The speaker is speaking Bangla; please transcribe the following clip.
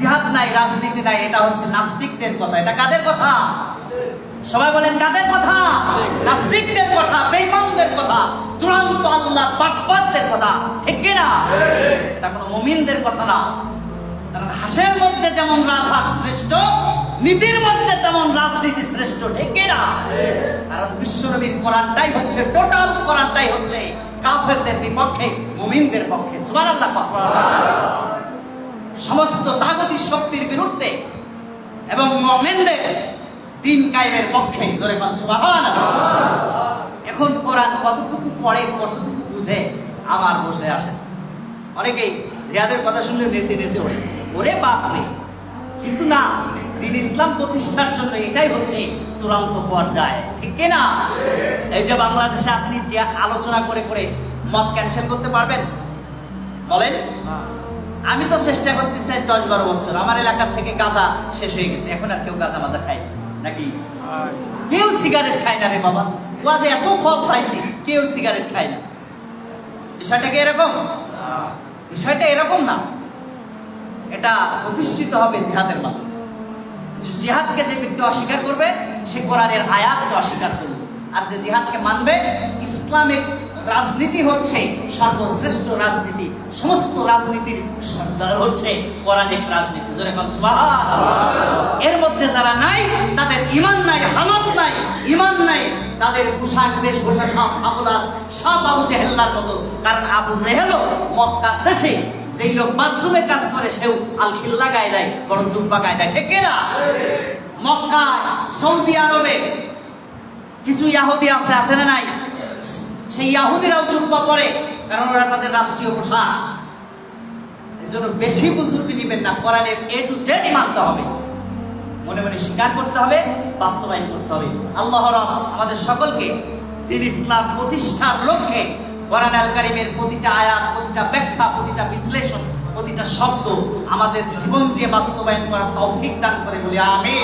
জিহাদ নাই, রাজনীতি নাই, এটা হচ্ছে নাস্তিকদের কথা। এটা কাদের কথা? সবাই বলেন, কাদের কথা? নাস্তিকদের কথা, বেঈমানদের কথা, চূড়ান্ত আল্লাহ পাটপাতদের কথা। ঠিক কি না? এটা কোনো মুমিনদের কথা না। কারণ হাসের মধ্যে যেমন রাজহাঁস শ্রেষ্ঠ, নীতির মধ্যে তেমন রাজনীতি শ্রেষ্ঠ, ঠিক না? কারণ বিশ্বনবীর কোরআনটাই হচ্ছে, টোটাল কোরআনটাই হচ্ছে কাফেরদের বিপক্ষে, মুমিনদের পক্ষে। সুবহানাল্লাহ সমস্ত তাগতি শক্তির বিরুদ্ধে এবং মুমিনদের দিন কায়েমের পক্ষে। জোরে এখন কোরআন কতটুকু পড়ে, কতটুকু বুঝে আমার বসে আসে। অনেকেই জিয়াদের কথা শুনলে নেচে নেচে ওঠে। ওরে বাপ রে কিন্তু না, দিন ইসলাম প্রতিষ্ঠার জন্য এটাই হচ্ছে চূড়ান্ত পর্যায়ে। ঠিক না এই যে বাংলাদেশে আপনি যে আলোচনা করে করে মত ক্যান্সেল করতে পারবেন? বলেন? আমি তো চেষ্টা করতে চাই দশ বারো বছর। আমার এলাকার থেকে গাঁজা শেষ হয়ে গেছে। এখন আর কেউ গাঁজা মাজা খায় নাকি? কেউ সিগারেট খায় না রে বাবা। ওয়াজে এত ফল পাইছি কেউ সিগারেট খায় না। বিষয়টা কি এরকম? বিষয়টা এরকম না। এটা প্রতিষ্ঠিত হবে জিহাদের মাধ্যমে। জিহাদকে যে ব্যক্তি অস্বীকার করবে সে কোরআনের আয়াতকে অস্বীকার করবে। আর যে জিহাদকে মানবে ইসলামিক রাজনীতি হচ্ছে সর্বশ্রেষ্ঠ রাজনীতি, সমস্ত রাজনীতির হচ্ছে কোরআনিক রাজনীতি। এর মধ্যে যারা নাই, তাদের ইমান নাই হামত নাই ইমান নাই, তাদের পোশাক, বেশভূষা সব আবুলাস সব আবু জেহেল্লার মতো। কারণ আবু জেহেলও মক্কা দেশে যেই লোক বাথরুমে কাজ করে, সেও আলখিল্লা গায়ে দেয় বড় জুব্বা গায়ে দেয়। ঠিক না মক্কা সৌদি আরবে কিছু ইয়াহুদি আছে আছে না নাই? সেই ইয়াহুদিরাও পরে কারণ ওরা তাদের রাষ্ট্রীয় পোশাক। এই জন্য বেশি বুজুর্গি নিবেন না, কোরআনের এ টু জেডই মানতে হবে। মনে মনে স্বীকার করতে হবে, বাস্তবায়ন করতে হবে। আল্লাহ আমাদের সকলকে দিন ইসলাম প্রতিষ্ঠার লক্ষ্যে কোরআন আল কারিমের প্রতিটা আয়াত, প্রতিটা ব্যাখ্যা, প্রতিটা বিশ্লেষণ, প্রতিটা শব্দ আমাদের জীবন দিয়ে বাস্তবায়ন করার তৌফিক দান করে বলি আমি